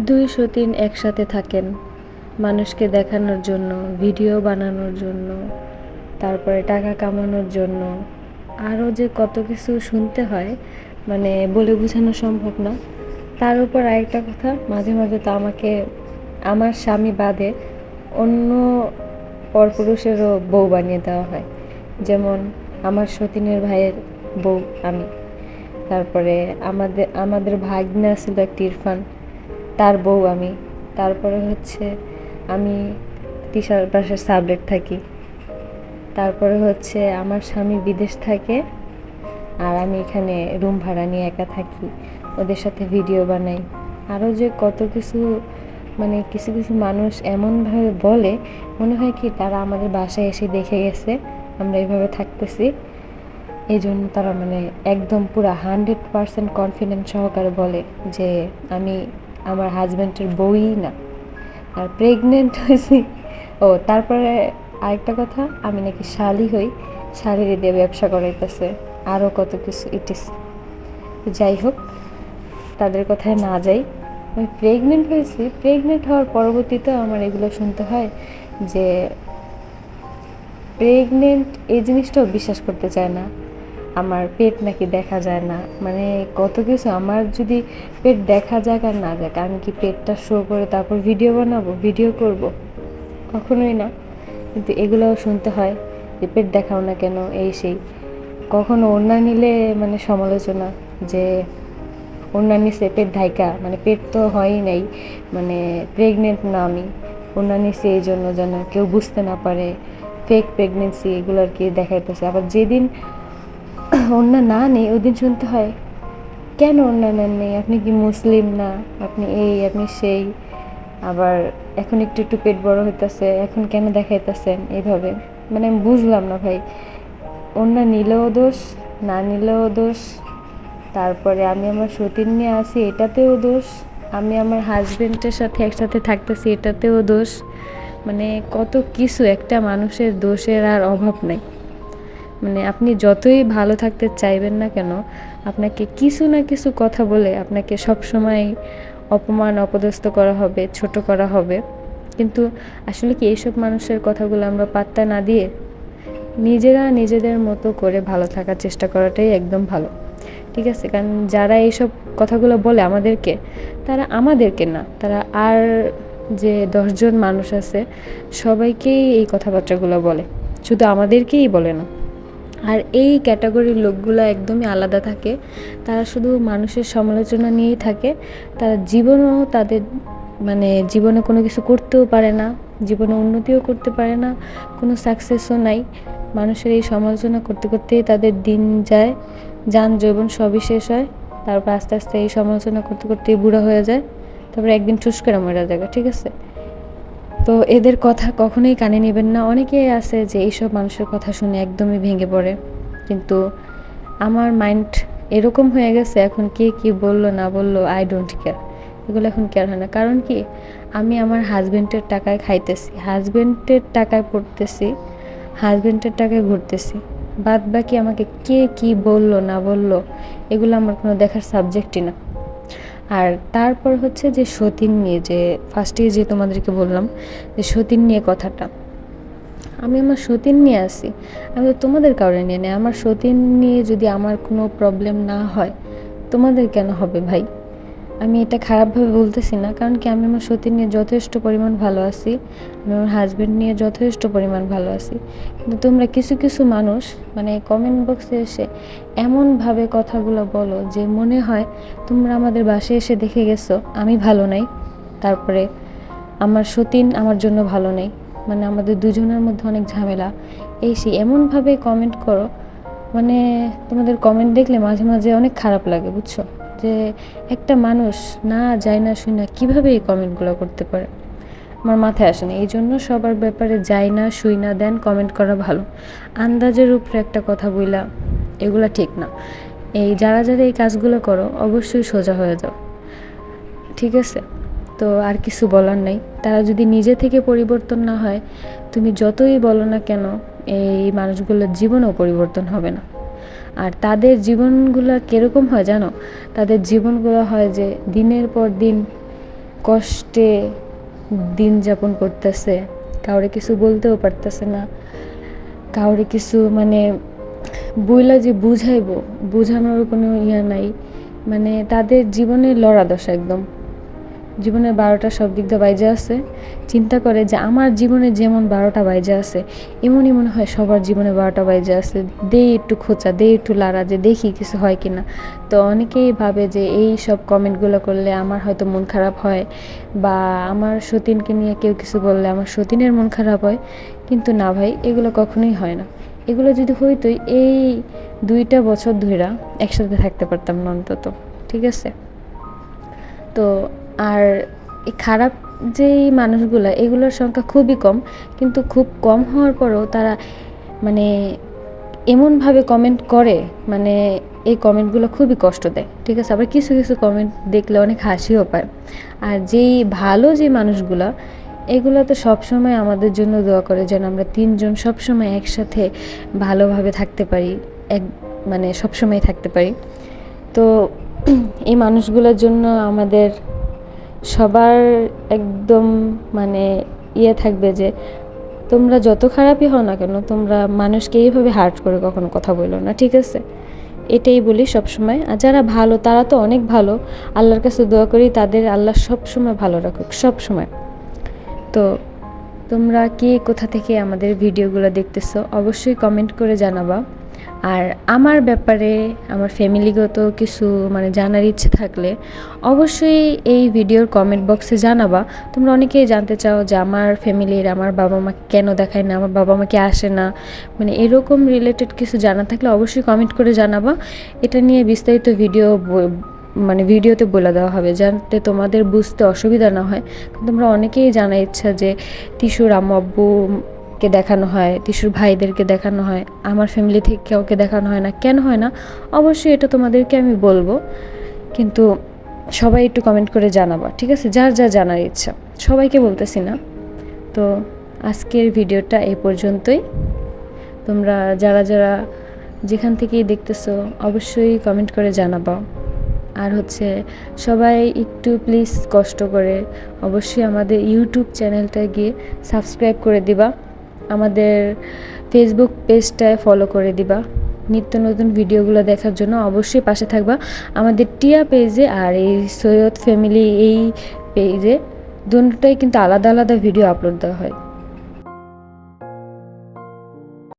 দুই সতীন একসাথে থাকেন। মানুষকে দেখানোর জন্য, ভিডিও বানানোর জন্য, তারপরে টাকা কামানোর জন্য। আরও যে কত কিছু শুনতে হয় মানে বলে বোঝানো সম্ভব না। তার উপর আরেকটা কথা, মাঝে মাঝে তো আমাকে, আমার স্বামী বাদে অন্য পরপুরুষেরও বউ বানিয়ে দেওয়া হয়। যেমন আমার সতীনের ভাইয়ের বউ আমি। তারপরে আমাদের আমাদের ভাগ্নে ছিল একটি ইরফান। তার বউ আমি। তারপরে হচ্ছে আমি তিশার বাসার সাবলেট থাকি। তারপরে হচ্ছে আমার স্বামী বিদেশ থাকে আর আমি এখানে রুম ভাড়া নিয়ে একা থাকি। ওদের সাথে ভিডিও বানাই। আরও যে কত কিছু মানে কিছু কিছু মানুষ এমনভাবে বলে, মনে হয় কি তারা আমাদের বাসায় এসে দেখে গেছে, আমরা এইভাবে থাকতেছি। এই জন্য তারা মানে একদম পুরো হান্ড্রেড পারসেন্ট কনফিডেন্ট সহকারে বলে যে আমি আমার হাজব্যান্ডের বউই না। আর প্রেগনেন্ট হয়েছি। ও, তারপরে আরেকটা কথা, আমি নাকি শালি হই, শালির দিয়ে ব্যবসা করাইতেছে। আরও কত কিছু ইটিস যাই হোক, তাদের কথায় না যাই। আমি প্রেগনেন্ট হয়েছি। প্রেগনেন্ট হওয়ার পরবর্তীতে আমার এগুলো শুনতে হয় যে প্রেগনেন্ট এই জিনিসটাও বিশ্বাস করতে চায় না। আমার পেট নাকি দেখা যায় না। মানে কত কিছু আমার যদি পেট দেখা যাক আর না যাক, আমি কি পেটটা শো করে তারপর ভিডিও বানাবো ভিডিও করব? কখনোই না। কিন্তু এগুলোও শুনতে হয় যে পেট দেখাও না কেন, এই সেই। কখনো ওড়না নিলে মানে সমালোচনা যে ওড়না নিচে পেট ঢাইকা মানে পেট তো হয়ই নাই মানে প্রেগনেন্ট না আমি। ওড়না নিচে এই জন্য যেন কেউ বুঝতে না পারে ফেক প্রেগনেন্সি এগুলো আর কি দেখাইতেছে। আবার যেদিন ওড়না না নেই, ওই দিন শুনতে হয়, কেন নেন নেই? আপনি কি মুসলিম না? আপনি এই, আপনি সেই, আবার এখন একটু একটু পেট বড় হইতেছে, এখন কেন দেখাইতেছেন এইভাবে? মানে আমি বুঝলাম না ভাই ওড়না নিলেও দোষ, না নিলেও দোষ, তারপরে আমি আমার সতীন নিয়ে আসি এটাতেও দোষ, আমি আমার হাজবেন্ডের সাথে একসাথে থাকতেছি, এটাতেও দোষ মানে কত কিছু একটা মানুষের দোষের আর অভাব নাই। মানে আপনি যতই ভালো থাকতে চাইবেন না কেন, আপনাকে কিছু না কিছু কথা বলে আপনাকে সব সময় অপমান, অপদস্থ করা হবে, ছোট করা হবে। কিন্তু আসলে কি এইসব মানুষের কথাগুলো আমরা পাত্তা না দিয়ে নিজেরা নিজেদের মতো করে ভালো থাকার চেষ্টা করাটাই একদম ভালো। ঠিক আছে? কারণ যারা এইসব কথাগুলো বলে আমাদেরকে, তারা আমাদেরকে না। তারা আর যে দশজন মানুষ আছে, সবাইকেই এই কথাবার্তাগুলো বলে। শুধু আমাদেরকেই বলে না। আর এই ক্যাটাগরির লোকগুলো একদমই আলাদা থাকে। তারা শুধু মানুষের সমালোচনা নিয়েই থাকে। তারা জীবনও তাদের মানে জীবনে কোনো কিছু করতেও পারে না, জীবনে উন্নতিও করতে পারে না, কোনো সাকসেসও নাই। মানুষের এই সমালোচনা করতে করতেই তাদের দিন যায়, যান, যৌবন সবই শেষ হয়। তারপর আস্তে আস্তে এই সমালোচনা করতে করতেই বুড়ো হয়ে যায়। তারপরে একদিন ঠুস মরা যাবে ঠিক আছে? তো এদের কথা কখনোই কানে নেবেন না। অনেকেই আছে যে এইসব মানুষের কথা শুনে একদমই ভেঙে পড়ে। কিন্তু আমার মাইন্ড এরকম হয়ে গেছে, এখন কে কি বলল না বলল আই ডোন্ট কেয়ার এগুলো এখন কেয়ার হয় না। কারণ কি? আমি আমার হাজবেন্ডের টাকায় খাইতেছি। হাজবেন্ডের টাকায় পড়তেছি হাজবেন্ডের টাকায় ঘুরতেছি। বাদ বাকি আমাকে কে কি বলল না বলল, এগুলো আমার কোনো দেখার সাবজেক্টই না। আর তারপর হচ্ছে যে সতীন নিয়ে যে ফার্স্টে যে তোমাদেরকে বললাম যে সতীন নিয়ে কথাটা, আমি আমার সতীন নিয়ে আসি, আমি তোমাদের কারণে নিয়ে নেই, আমার সতীন নিয়ে যদি আমার কোনো প্রবলেম না হয়, তোমাদের কেন হবে ভাই? আমি এটা খারাপভাবে বলতেছি না, কারণ কি আমি আমার সতীন নিয়ে যথেষ্ট পরিমাণ ভালো আছি, আমি আমার হাজব্যান্ড নিয়ে যথেষ্ট পরিমাণ ভালো আছি। কিন্তু তোমরা কিছু কিছু মানুষ মানে কমেন্ট বক্সে এসে এমনভাবে কথাগুলো বলো যে মনে হয় তোমরা আমাদের বাসায় এসে দেখে গেছো, আমি ভালো নাই, তারপরে আমার সতীন আমার জন্য ভালো নেই মানে আমাদের দুজনের মধ্যে অনেক ঝামেলা। এই সেই এমনভাবে কমেন্ট করো মানে তোমাদের কমেন্ট দেখলে মাঝে মাঝে অনেক খারাপ লাগে, বুঝছ? যে একটা মানুষ না যায় না শুই না কীভাবে এই কমেন্টগুলো করতে পারে? আমার মাথায় আসে না। এই জন্য সবার ব্যাপারে যাই না, শুই না, দেন কমেন্ট করা ভালো। আন্দাজের উপরে একটা কথা বইলা, এগুলা ঠিক না। এই যারা যারা এই কাজগুলো করো, অবশ্যই সোজা হয়ে যাও। ঠিক আছে? তো আর কিছু বলার নাই। তারা যদি নিজে থেকে পরিবর্তন না হয়, তুমি যতই বলো না কেন, এই মানুষগুলোর জীবনেও পরিবর্তন হবে না। আর তাদের জীবনগুলো কীরকম হয় জানো? তাদের জীবনগুলো হয় যে দিনের পর দিন কষ্টে দিন যাপন করতেছে। কাউরে কিছু বলতেও পারতেছে না। কাউরে কিছু মানে বইলা যে বুঝাইবো, বোঝানোর কোনো ইয়া নাই। মানে তাদের জীবনে লড়া দশা একদম। জীবনের বারোটা সব দিক দিয়ে বাইজে আছে। চিন্তা করে যে আমার জীবনে যেমন বারোটা বাইজে আছে, এমনই মনে হয় সবার জীবনে বারোটা বাইজে আছে। দে একটু খোঁচা, দে একটু লাড়া যে দেখি কিছু হয় কি না তো অনেকেই ভাবে যে এই সব কমেন্টগুলো করলে আমার হয়তো মন খারাপ হয় বা আমার সতীনকে নিয়ে কেউ কিছু বললে আমার সতীনের মন খারাপ হয়। কিন্তু না ভাই, এগুলো কখনোই হয় না। এগুলো যদি হইতোই, এই দুইটা বছর ধইরা একসাথে থাকতে পারতাম না অন্তত, ঠিক আছে? তো আর এই খারাপ যেই মানুষগুলো, এগুলোর সংখ্যা খুবই কম, কিন্তু খুব কম হওয়ার পরেও তারা মানে এমনভাবে কমেন্ট করে মানে এই কমেন্টগুলো খুবই কষ্ট দেয়, ঠিক আছে? আবার কিছু কিছু কমেন্ট দেখলে অনেক হাসিও পায়। আর যেই ভালো যে মানুষগুলো, এগুলো তো সবসময় আমাদের জন্য দোয়া করে যেন আমরা তিনজন সবসময় একসাথে ভালোভাবে থাকতে পারি, এক মানে সবসময় থাকতে পারি। তো এই মানুষগুলোর জন্য আমাদের সবার একদম মানে ইয়ে থাকবে যে তোমরা যত খারাপই হও না কেন, তোমরা মানুষকে এইভাবে হার্ট করে কখনো কথা বলো না, ঠিক আছে? এটাই বলি সবসময়। আর যারা ভালো, তারা তো অনেক ভালো। আল্লাহর কাছে দোয়া করি, তাদের আল্লাহ সব সময় ভালো রাখুক সব সময় তো তোমরা কে কোথা থেকে আমাদের ভিডিওগুলো দেখতেছো, অবশ্যই কমেন্ট করে জানাবা। আর আমার ব্যাপারে, আমার ফ্যামিলিগত কিছু মানে জানার ইচ্ছে থাকলে অবশ্যই এই ভিডিওর কমেন্ট বক্সে জানাবা। তোমরা অনেকেই জানতে চাও যে আমার ফ্যামিলির আমার বাবা মাকে কেন দেখায় না, আমার বাবা মাকে আসে না। মানে এরকম রিলেটেড কিছু জানা থাকলে অবশ্যই কমেন্ট করে জানাবা। এটা নিয়ে বিস্তারিত ভিডিও মানে ভিডিওতে বলে দেওয়া হবে যাতে তোমাদের বুঝতে অসুবিধা না হয়। তোমরা অনেকেই জানা ইচ্ছা যে, তিশুর আম্মু আব্বুকে দেখানো হয়, তিশুর ভাইদেরকে দেখানো হয়, আমার ফ্যামিলি থেকে কাউকে দেখানো হয় না। কেন হয় না? অবশ্যই এটা তোমাদেরকে আমি বলব। কিন্তু সবাই একটু কমেন্ট করে জানাবা, ঠিক আছে? যার যা জানার ইচ্ছা। সবাইকে বলতেছি না। তো আজকের ভিডিওটা এ পর্যন্তই। তোমরা যারা যারা যেখান থেকেই দেখতেছো, অবশ্যই কমেন্ট করে জানাবা। আর হচ্ছে সবাই একটু প্লিজ কষ্ট করে অবশ্যই আমাদের ইউটিউব চ্যানেলটা গিয়ে সাবস্ক্রাইব করে দিবা। আমাদের ফেসবুক পেজটায় ফলো করে দিবা। নিত্য নতুন ভিডিওগুলো দেখার জন্য অবশ্যই পাশে থাকবা। আমাদের টিয়া পেজে আর এই সৈয়দ ফ্যামিলি এই পেজে দুটোটাই কিন্তু আলাদা আলাদা ভিডিও আপলোড দেওয়া হয়।